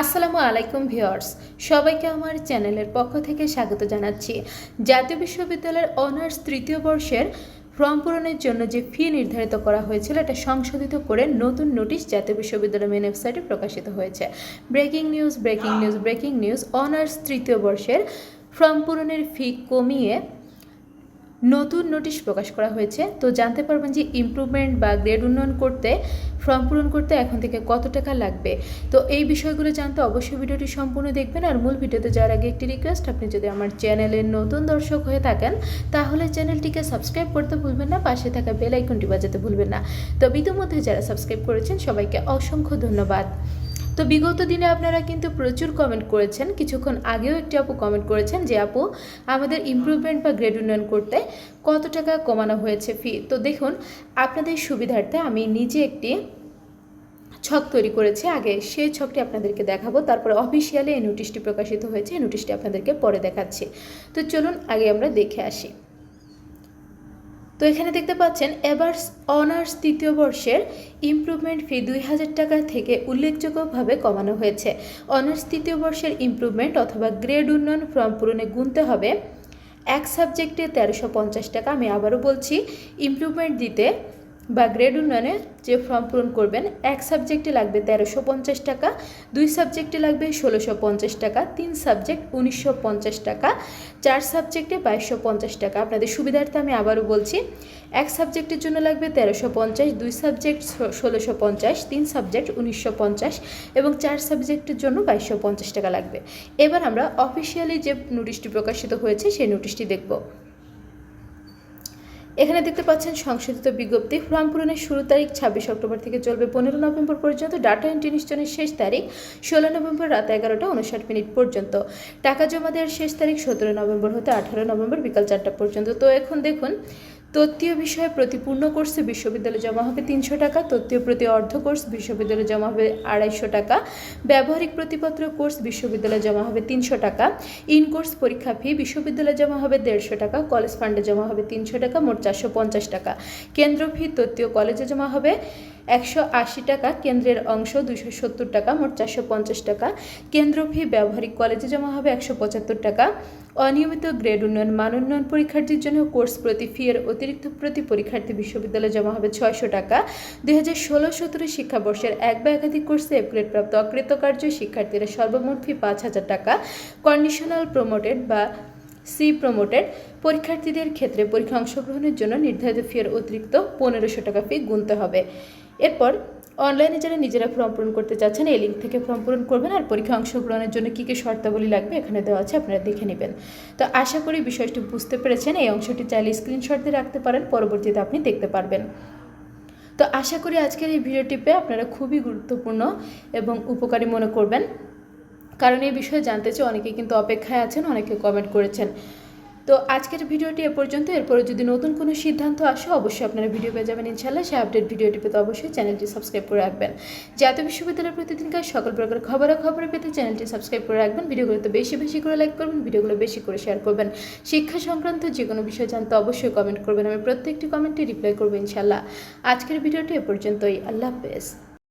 আসসালামু আলাইকুম ভিউয়ার্স, সবাইকে আমার চ্যানেলের পক্ষ থেকে স্বাগত জানাচ্ছি। জাতীয় বিশ্ববিদ্যালয়ের অনার্স তৃতীয় বর্ষের ফর্ম পূরণের জন্য যে ফি নির্ধারিত করা হয়েছিল, এটা সংশোধিত করে নতুন নোটিশ জাতীয় বিশ্ববিদ্যালয় মেন ওয়েবসাইটে প্রকাশিত হয়েছে। Breaking news breaking news breaking news, honours তৃতীয় বর্ষের ফর্ম পূরণের ফি কমিয়ে নতুন নোটিশ প্রকাশ করা হয়েছে। তো জানতে পারবেন যে ইমপ্রুভমেন্ট বা গ্রেড উন্নয়ন করতে ফর্ম পূরণ করতে এখন থেকে কত টাকা লাগবে। তো এই বিষয়গুলো জানতে অবশ্যই ভিডিওটি সম্পূর্ণ দেখবেন আর মূল ভিডিওতে যাওয়ার আগে একটি রিকোয়েস্ট আপনি যদি আমার চ্যানেলের নতুন দর্শক হয়ে থাকেন, তাহলে চ্যানেলটিকে সাবস্ক্রাইব করতে ভুলবেন না, পাশে থাকা বেল আইকনটি বাজাতে ভুলবেন না। তো ইতিমধ্যে যারা সাবস্ক্রাইব করেছেন, সবাইকে অসংখ্য ধন্যবাদ। তো বিগত দিনে আপনারা কিন্তু প্রচুর কমেন্ট করেছেন। কিছুক্ষণ আগেও একটি আপু কমেন্ট করেছেন যে, আপু, আমাদের ইমপ্রুভমেন্ট বা গ্রেড উন্নয়ন করতে কত টাকা কমানো হয়েছে ফি তো দেখুন, আপনাদের সুবিধার্থে আমি নিজে একটি ছক তৈরি করেছি। আগে সেই ছকটি আপনাদেরকে দেখাবো। তারপরে অফিসিয়ালি এই নোটিশটি প্রকাশিত হয়েছে। এই নোটিশটি আপনাদেরকে পরে দেখাচ্ছি। তো চলুন আগে আমরা দেখে আসি। তো এখানে দেখতে পাচ্ছেন এবার অনার্স তৃতীয় বর্ষের ইমপ্রুভমেন্ট ফি দুই হাজার টাকা থেকে উল্লেখযোগ্যভাবে কমানো হয়েছে। অনার্স তৃতীয় বর্ষের ইমপ্রুভমেন্ট অথবা গ্রেড উন্নয়ন ফর্ম পূরণে গুনতে হবে। এক সাবজেক্টে তেরোশো পঞ্চাশ টাকা, আমি আবারও বলছি ইমপ্রুভমেন্ট দিতে বা গ্রেড উন্নয়নে যে ফর্ম পূরণ করবেন, এক সাবজেক্টে লাগবে তেরোশো পঞ্চাশ টাকা, দুই সাবজেক্টে লাগবে ষোলোশো পঞ্চাশ টাকা, তিন সাবজেক্ট উনিশশো পঞ্চাশ টাকা, চার সাবজেক্টে বাইশশো পঞ্চাশ টাকা। আপনাদের সুবিধার্থে আমি আবারও বলছি, এক সাবজেক্টের জন্য লাগবে তেরোশো পঞ্চাশ, দুই সাবজেক্ট ষোলোশো পঞ্চাশ, তিন সাবজেক্ট উনিশশো পঞ্চাশ এবং চার সাবজেক্টের জন্য বাইশশো পঞ্চাশ টাকা লাগবে। এবার আমরা অফিসিয়ালি যে নোটিশটি প্রকাশিত হয়েছে, সেই নোটিশটি দেখব। এখানে দেখতে পাচ্ছেন সংশোধিত বিজ্ঞপ্তি। ফর্ম পূরণের শুরু তারিখ ছাব্বিশ অক্টোবর থেকে চলবে পনেরো নভেম্বর পর্যন্ত। ডাটা এন্ট্রি নিশ্চয়নের শেষ তারিখ ষোলো নভেম্বর রাত এগারোটা উনষাট মিনিট পর্যন্ত। টাকা জমা দেওয়ার শেষ তারিখ সতেরো নভেম্বর হতে আঠারো নভেম্বর বিকাল চারটা পর্যন্ত। তো এখন দেখুন তত্ত্বীয় বিষয়ে প্রতি পূর্ণ কোর্সে বিশ্ববিদ্যালয়ে জমা হবে তিনশো টাকা, তত্ত্বীয় প্রতি অর্ধ কোর্স বিশ্ববিদ্যালয়ে জমা হবে আড়াইশো টাকা, ব্যবহারিক প্রতিপত্র কোর্স বিশ্ববিদ্যালয়ে জমা হবে তিনশো টাকা ইন কোর্স পরীক্ষা ফি বিশ্ববিদ্যালয়ে জমা হবে দেড়শো টাকা, কলেজ ফান্ডে জমা হবে তিনশো টাকা, মোট চারশো পঞ্চাশ টাকা। কেন্দ্র ফি তত্ত্বীয় কলেজে জমা হবে একশো আশি টাকা, কেন্দ্রের অংশ দুশো সত্তর টাকা, মোট চারশো পঞ্চাশ টাকা। কেন্দ্র ফি ব্যবহারিক কলেজে জমা হবে একশো পঁচাত্তর টাকা। অনিয়মিত গ্রেড উন্নয়ন, মান উন্নয়ন পরীক্ষার্থীর জন্য কোর্স প্রতি ফি এর অতিরিক্ত প্রতি পরীক্ষার্থী বিশ্ববিদ্যালয়ে জমা হবে ছয়শো টাকা। দুই হাজার ষোলো সতেরো শিক্ষাবর্ষের এক বা একাধিক কোর্সে প্রাপ্ত অকৃতকার্য শিক্ষার্থীরা সর্বমোট ফি পাঁচ হাজার টাকা। কন্ডিশনাল প্রমোটেড বা সি প্রমোটেড। পরীক্ষার্থীদের ক্ষেত্রে পরীক্ষা অংশগ্রহণের জন্য নির্ধারিত ফিয়ের অতিরিক্ত পনেরোশো টাকা ফি গুনতে হবে। এরপর অনলাইনে যারা নিজেরা ফর্ম পূরণ করতে চাচ্ছেন, এই লিঙ্ক থেকে ফর্ম পূরণ করবেন আর পরীক্ষা অংশগ্রহণের জন্য কী কী শর্তাবলী লাগবে এখানে দেওয়া আছে, আপনারা দেখে নেবেন। তো আশা করি বিষয়টি বুঝতে পেরেছেন। এই অংশটি চাইলে স্ক্রিনশট দিয়ে রাখতে পারেন, পরবর্তীতে আপনি দেখতে পারবেন। তো আশা করি আজকের এই ভিডিওটি পেয়ে আপনারা খুবই গুরুত্বপূর্ণ এবং উপকারী মনে করবেন। কারণ এই বিষয়ে জানতে চেয়ে অনেকে কিন্তু অপেক্ষায় আছেন, অনেকে কমেন্ট করেছেন। তো আজকের ভিডিওটি এ পর্যন্ত। এরপরে যদি নতুন কোনো সিদ্ধান্ত আসে, অবশ্যই আপনারা ভিডিও পেয়ে যাবেন ইনশাল্লাহ সেই আপডেট ভিডিওটি পেতে অবশ্যই চ্যানেলটি সাবস্ক্রাইব করে রাখবেন। জাতীয় বিশ্ববিদ্যালয়ের প্রতিদিনকার সকল প্রকার খবরাখবর পেতে চ্যানেলটি সাবস্ক্রাইব করে রাখবেন। ভিডিওগুলোতে বেশি বেশি করে লাইক করবেন, ভিডিওগুলো বেশি করে শেয়ার করবেন। শিক্ষা সংক্রান্ত যে কোনো বিষয় জানতে অবশ্যই কমেন্ট করবেন। আমি প্রত্যেকটি কমেন্টে রিপ্লাই করব ইনশাল্লাহ আজকের ভিডিওটি এ পর্যন্তই। আল্লাহ হাফেজ।